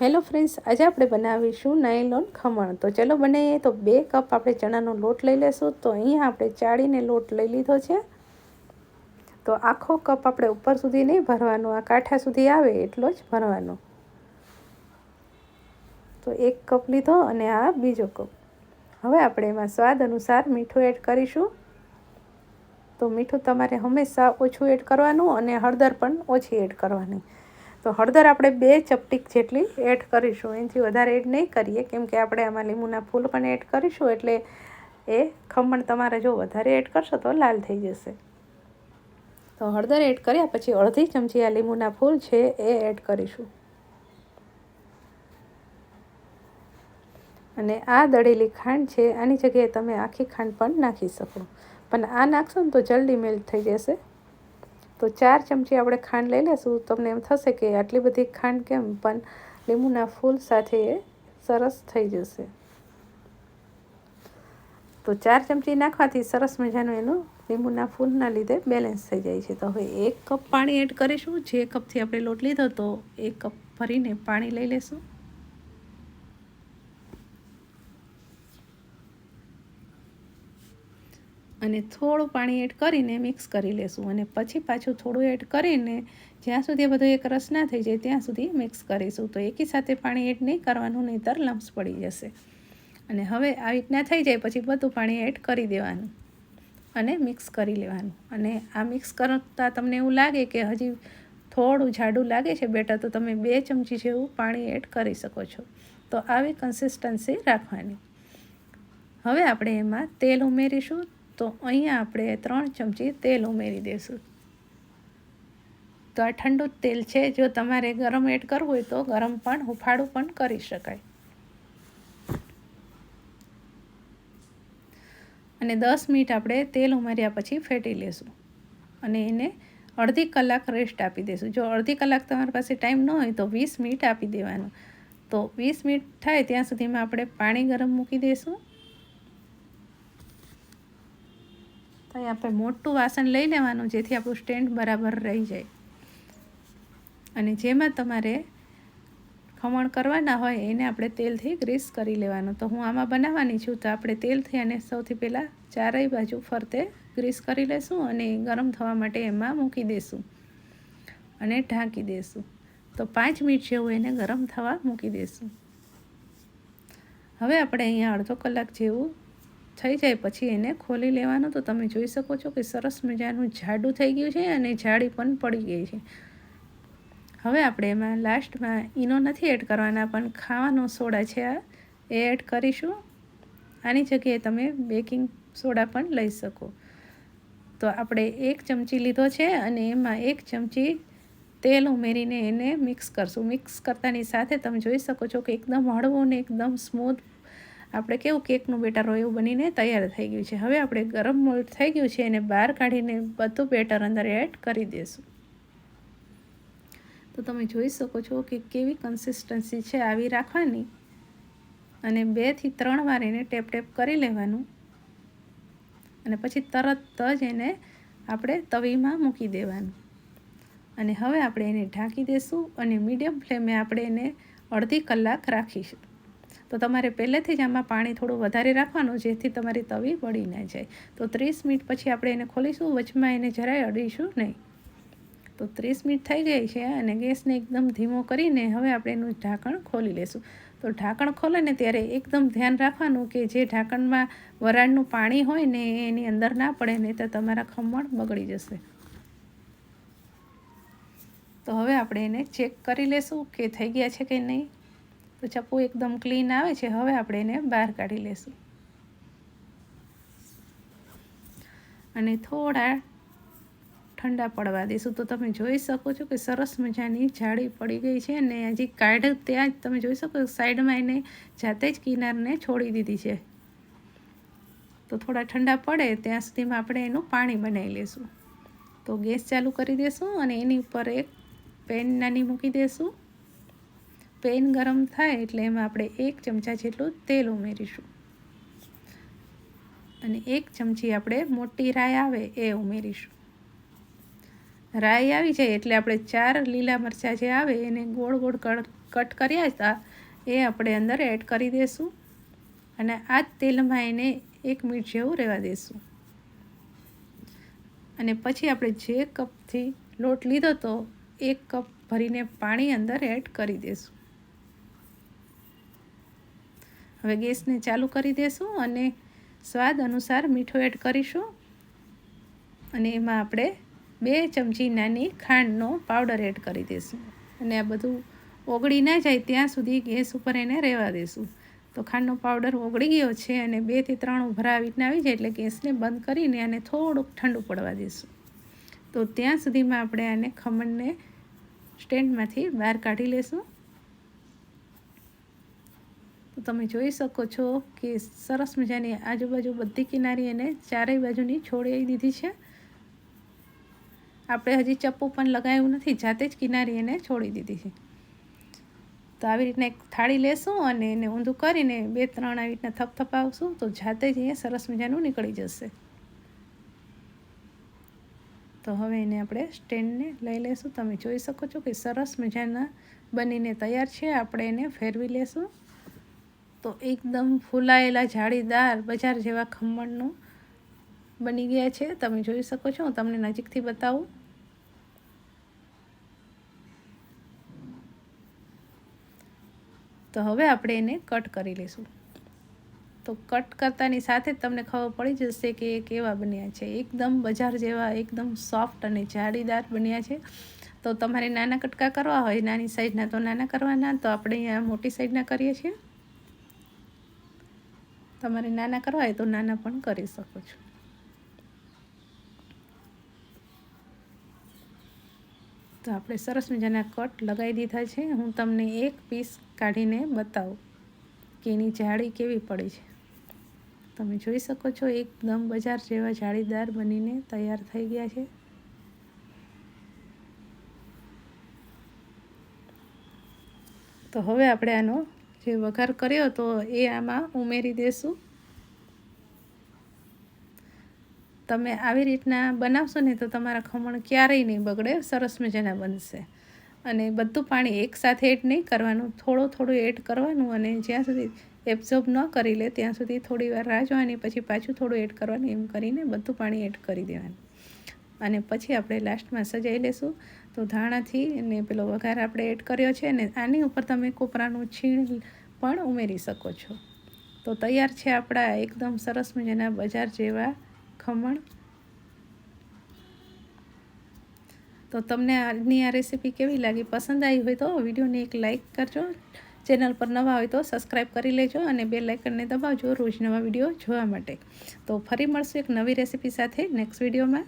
Hello friends, આજે આપણે બનાવીશું નાયલોન ખમણ. તો ચલો બનાવીએ. તો બે કપ આપણે ચણાનો લોટ લઈ લેશું. તો અહીંયા આપણે ચાળીને લોટ લઈ લીધો છે. તો આખો કપ આપણે ઉપર સુધી નહીં ભરવાનો. આ કાંઠા સુધી આવે એટલો જ ભરવાનો. તો એક કપ લીધો અને આ બીજો કપ. હવે આપણે એમાં સ્વાદ અનુસાર મીઠું એડ કરીશું. તો મીઠું તમારે હંમેશા ઓછું એડ કરવાનું અને હળદર પણ ઓછી એડ કરવાની. તો હળદર આપણે બે ચપટીક જેટલી એડ કરીશું. એનાથી વધારે એડ નહીં કરીએ, કેમ કે આપણે આમાં લીંબુના ફૂલ પણ એડ કરીશું, એટલે એ ખમણ તમારે જો વધારે એડ કરશો તો લાલ થઈ જશે. તો હળદર એડ કર્યા પછી અડધી ચમચી આ લીંબુના ફૂલ છે એ એડ કરીશું. અને આ દળેલી ખાંડ છે, આની જગ્યાએ તમે આખી ખાંડ પણ નાખી શકો. પણ આ નાખશો ને તો જલ્દી મેલ્ટ થઈ જશે. તો ચાર ચમચી આપણે ખાંડ લઈ લેશું. તમને એમ થશે કે આટલી બધી ખાંડ કેમ? પણ લીંબુના ફૂલ સાથે એ સરસ થઈ જશે. તો ચાર ચમચી નાખવાથી સરસ મજાનું એનું લીંબુના ફૂલના લીધે બેલેન્સ થઈ જાય છે. તો હવે એક કપ પાણી એડ કરીશું. જે કપથી આપણે લોટ લીધો તો એક કપ ભરીને પાણી લઈ લેશું. અને થોડું પાણી એડ કરીને મિક્સ કરી લેશું અને પછી પાછું થોડું એડ કરીને જ્યાં સુધી બધું એક રસ ના થઈ જાય ત્યાં સુધી મિક્સ કરીશું. તો એકી સાથે પાણી એડ નહીં કરવાનું, નહીંતર લમ્સ પડી જશે. અને હવે આવી રીતના થઈ જાય પછી બધું પાણી એડ કરી દેવાનું અને મિક્સ કરી લેવાનું. અને આ મિક્સ કરતાં તમને એવું લાગે કે હજી થોડું જાડું લાગે છે બેટર તો તમે બે ચમચી જેવું પાણી એડ કરી શકો છો. તો આવી કન્સિસ્ટન્સી રાખવાની. હવે આપણે એમાં તેલ ઉમેરીશું. તો અહીંયા આપણે ત્રણ ચમચી તેલ ઉમેરી દઈશું. તો આ ઠંડુ તેલ છે, જો તમારે ગરમ એડ કરવું હોય તો ગરમ પણ હુફાળું પણ કરી શકાય. અને દસ મિનિટ આપણે તેલ ઉમેર્યા પછી ફેટી લેશું. અને એને અડધી કલાક રેસ્ટ આપી દઈશું. જો અડધી કલાક તમારી પાસે ટાઈમ ન હોય તો વીસ મિનિટ આપી દેવાનું. તો વીસ મિનિટ થાય ત્યાં સુધીમાં આપણે પાણી ગરમ મૂકી દઈશું. તો આપણે મોટું વાસણ લઈ લેવાનું જેથી આપણું સ્ટેન્ડ બરાબર રહી જાય. અને જેમાં તમારે ખમણ કરવાના હોય એને આપણે તેલથી ગ્રીસ કરી લેવાનું. તો હું આમાં બનાવવાની છું, તો આપણે તેલથી અને સૌથી પહેલાં ચારેય બાજુ ફરતે ગ્રીસ કરી લેશું અને ગરમ થવા માટે એમાં મૂકી દઈશું અને ઢાંકી દઈશું તો પાંચ મિનિટ જેવું એને ગરમ થવા મૂકી દઈશું હવે આપણે અહીંયા અડધો કલાક જેવું થઈ જાય પછી એને ખોલી લેવાનું. તો તમે જોઈ શકો છો કે સરસ મજાનું જાડું થઈ ગયું છે અને જાડી પણ પડી ગઈ છે. હવે આપણે એમાં લાસ્ટમાં ઈનો નથી એડ કરવાના, પણ ખાવાનો સોડા છે આ. એ એડ કરીશું. આની જગ્યાએ તમે બેકિંગ સોડા પણ લઈ શકો. તો આપણે એક ચમચી લીધો છે અને એમાં એક ચમચી તેલ ઉમેરીને એને મિક્સ કરશું. મિક્સ કરતાની સાથે તમે જોઈ શકો છો કે એકદમ હળવું ને એકદમ સ્મૂથ આપણે કેવું કેકનું બેટર હોય એવું બનીને તૈયાર થઈ ગયું છે. હવે આપણે ગરમ મોલ્ટ થઈ ગયું છે એને બહાર કાઢીને બધું બેટર અંદર એડ કરી દઈશું. તો તમે જોઈ શકો છો કે કેવી કન્સિસ્ટન્સી છે આવી રાખવાની. અને બેથી ત્રણ વાર એને ટેપ ટેપ કરી લેવાનું. અને પછી તરત જ એને આપણે તવીમાં મૂકી દેવાનું. અને હવે આપણે એને ઢાંકી દઈશું અને મીડિયમ ફ્લેમે આપણે એને અડધી કલાક રાખીશું. તો તમારે પહેલેથી જ આમાં પાણી થોડું વધારે રાખવાનું, જેથી તમારી તવી બળી ના જાય. તો ત્રીસ મિનિટ પછી આપણે એને ખોલીશું, વચમાં એને જરાય અડીશું નહીં. તો ત્રીસ મિનિટ થઈ ગઈ છે અને ગેસને એકદમ ધીમો કરીને હવે આપણે એનું ઢાંકણ ખોલી લેશું. તો ઢાંકણ ખોલે ને ત્યારે એકદમ ધ્યાન રાખવાનું કે જે ઢાંકણમાં વરાળનું પાણી હોય ને એની અંદર ના પડે ને તો તમારા ખમણ બગડી જશે. તો હવે આપણે એને ચેક કરી લેશું કે થઈ ગયા છે કે નહીં. તો ચપ્પુ એકદમ ક્લીન આવે છે. હવે આપણે એને બહાર કાઢી લેશું. અને થોડા ઠંડા પડવા દઈશું તો તમે જોઈ શકો છો કે સરસ મજાની જાળી પડી ગઈ છે અને હજી કાઢ ત્યાં જ તમે જોઈ શકો સાઈડમાં એને જાતે જ કિનારને છોડી દીધી છે. તો થોડા ઠંડા પડે ત્યાં સુધીમાં આપણે એનું પાણી બનાવી લેશું. તો ગેસ ચાલુ કરી દેશું અને એની ઉપર એક પેન નાની મૂકી દેશું. પેન ગરમ થાય એટલે એમાં આપણે એક ચમચા જેટલું તેલ ઉમેરીશું. અને એક ચમચી આપણે મોટી રાઈ આવે એ ઉમેરીશું. રાઈ આવી જાય એટલે આપણે ચાર લીલા મરચાં જે આવે એને ગોળ ગોળ કટ કર્યા હતા, એ આપણે અંદર એડ કરી દઈશું અને આ જ તેલમાં એને એક મિનિટ જેવું રહેવા દઈશું અને પછી આપણે જે કપથી લોટ લીધો તો એક કપ ભરીને પાણી અંદર એડ કરી દઈશું હવે ગેસને ચાલુ કરી દઈશું અને સ્વાદ અનુસાર મીઠું એડ કરીશું. અને એમાં આપણે બે ચમચી નાની ખાંડનો પાવડર એડ કરી દઈશું અને આ બધું ઓગળી ના જાય ત્યાં સુધી ગેસ ઉપર એને રહેવા દઈશું તો ખાંડનો પાવડર ઓગળી ગયો છે અને બેથી ત્રણ ઉભરા આવી રીતના આવી જાય એટલે ગેસને બંધ કરીને આને થોડુંક ઠંડુ પડવા દઈશું તો ત્યાં સુધીમાં આપણે આને ખમણને સ્ટેન્ડમાંથી બહાર કાઢી લેશું. તો તમે જોઈ શકો છો કે સરસ મજાની આજુબાજુ બધી કિનારી એને ચારેય બાજુની છોડી દીધી છે. આપણે હજી ચપ્પુ પણ લગાવ્યું નથી, જાતે જ કિનારી એને છોડી દીધી છે. તો આવી રીતના એક થાળી લેશું અને એને ઊંધું કરીને બે ત્રણ આવી રીતના થપથપાવશું તો જાતે જ અહીંયા સરસ મજાનું નીકળી જશે. તો હવે એને આપણે સ્ટેન્ડને લઈ લેશું. તમે જોઈ શકો છો કે સરસ મજાના બનીને તૈયાર છે. આપણે એને ફેરવી લેશું. તો એકદમ ફૂલાયેલા જાળીદાર બજાર જેવા ખમણનું બની ગયા છે. તમે જોઈ શકો છો, હું તમને નજીકથી બતાવું. તો હવે આપણે એને કટ કરી લઈશું. તો કટ કરતાની સાથે તમને ખબર પડી જશે કે એ કેવા બન્યા છે. એકદમ બજાર જેવા, એકદમ સોફ્ટ અને જાળીદાર બન્યા છે. તો તમારે નાના કટકા કરવા હોય, નાની સાઈઝના તો નાના કરવાના, તો આપણે અહીંયા મોટી સાઈઝના કરીએ છીએ. તમારે નાના કરવા હોય તો નાના પણ કરી શકો છો. તો આપણે સરસ મજાના કટ લગાવી દીધા છે. હું તમને એક પીસ કાઢીને બતાવું કે એની જાળી કેવી પડી છે. તમે જોઈ શકો છો એકદમ બજાર જેવા જાળીદાર બનીને તૈયાર થઈ ગયા છે. તો હવે આપણે આનો જે વઘાર કર્યો તો એ આમાં ઉમેરી દેશું. તમે આવી રીતના બનાવશો ને તો તમારા ખમણ ક્યારેય નહીં બગડે, સરસ મજાના બનશે. અને બધું પાણી એકસાથે એડ નહીં કરવાનું, થોડું થોડું એડ કરવાનું અને જ્યાં સુધી એબ્ઝોર્બ ન કરી લે ત્યાં સુધી થોડી વાર રાહ જોવાની, પછી પાછું થોડું એડ કરવાનું, એમ કરીને બધું પાણી એડ કરી દેવાનું. અને પછી આપણે લાસ્ટમાં સજાઈ લેશું. તો ધાણાથી ને પેલો વઘાર આપણે એડ કર્યો છે અને આની ઉપર તમે કોપરાનું છીણ પણ ઉમેરી શકો છો. તો તૈયાર છે આપણા એકદમ સરસ મજાના બજાર જેવા ખમણ. તો તમને આજની આ રેસીપી કેવી લાગી? પસંદ આવી હોય તો વિડીયોને એક લાઇક કરજો. ચેનલ પર નવા હોય તો સબસ્ક્રાઈબ કરી લેજો અને બે લાઇકનને દબાવજો રોજ નવા વીડિયો જોવા માટે. તો ફરી મળશું એક નવી રેસીપી સાથે નેક્સ્ટ વિડીયોમાં.